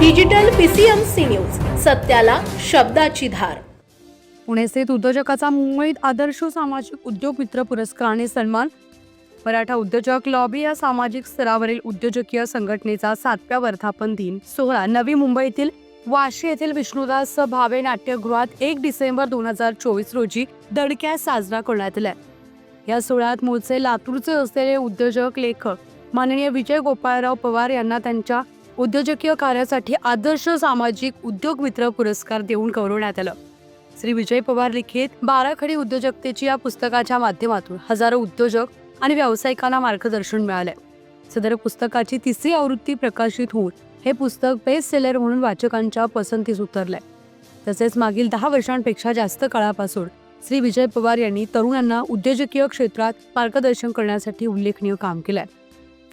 Digital PCMC news सत्याला शब्दाची धार. पुणे स्थित उद्योजकाचा मुंबईत आदर्श सामाजिक उद्योग मित्र पुरस्काराने सन्मान. मराठा उद्योजक लॉबी या सामाजिक स्तरावरील उद्योजकीय संघटनेचा सातव्या वर्धापन दिन सोहळा. नवी मुंबईतील वाशी येथील विष्णुदास भावे नाट्यगृहात एक डिसेंबर दोन हजार चोवीस रोजी दडक्यात साजरा करण्यात आला या सोहळ्यात मूळचे लातूरचे असलेले उद्योजक लेखक माननीय विजय गोपाळराव पवार यांना त्यांच्या उद्योजकीय कार्यासाठी आदर्श सामाजिक उद्योग मित्र पुरस्कार देऊन गौरवण्यात आलं. श्री विजय पवार लिखित बाराखडी उद्योजकतेची या पुस्तकाच्या माध्यमातून हजारो उद्योजक आणि व्यावसायिकांना मार्गदर्शन मिळालंय. सदर पुस्तकाची तिसरी आवृत्ती प्रकाशित होऊन हे पुस्तक बेस्ट सेलर म्हणून वाचकांच्या पसंतीस उतरलंय. तसेच मागील दहा वर्षांपेक्षा जास्त काळापासून श्री विजय पवार यांनी तरुणांना उद्योजकीय क्षेत्रात मार्गदर्शन करण्यासाठी उल्लेखनीय काम केलंय.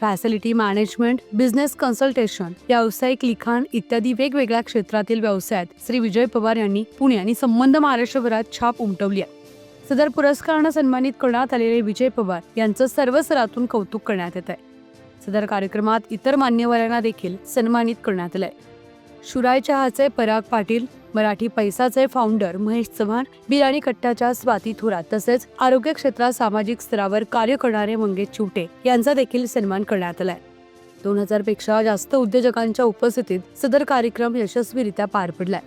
फॅसिलिटी मॅनेजमेंट बिझनेस कन्सल्टेशन व्यावसायिक लिखाण इत्यादी वेगवेगळ्या क्षेत्रातील व्यवसायात श्री विजय पवार यांनी पुणे आणि संबंध महाराष्ट्रभरात छाप उमटवली आहे. सदर पुरस्कारानं सन्मानित करण्यात आलेले विजय पवार यांचं सर्व स्तरातून कौतुक करण्यात येत आहे. सदर कार्यक्रमात इतर मान्यवरांना देखील सन्मानित करण्यात आलं आहे शुराय चहाचे पराग पाटील मराठी पैसाचे फाउंडर महेश चव्हाण बिर्याणी कट्ट्याच्या स्वाती थोरात तसेच आरोग्य क्षेत्रात सामाजिक स्तरावर कार्य करणारे मंगेश चिवटे यांचा देखील सन्मान करण्यात आलाय. दोन हजारपेक्षा जास्त उद्योजकांच्या उपस्थितीत सदर कार्यक्रम यशस्वीरित्या पार पडलाय.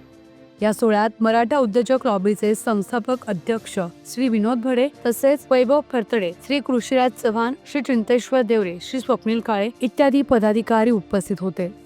या सोहळ्यात मराठा उद्योजक लॉबीचे संस्थापक अध्यक्ष श्री विनोद भडे तसेच वैभव फरतडे श्री कृषीराज चव्हाण श्री चिंतेश्वर देवरे श्री स्वप्नील काळे इत्यादी पदाधिकारी उपस्थित होते.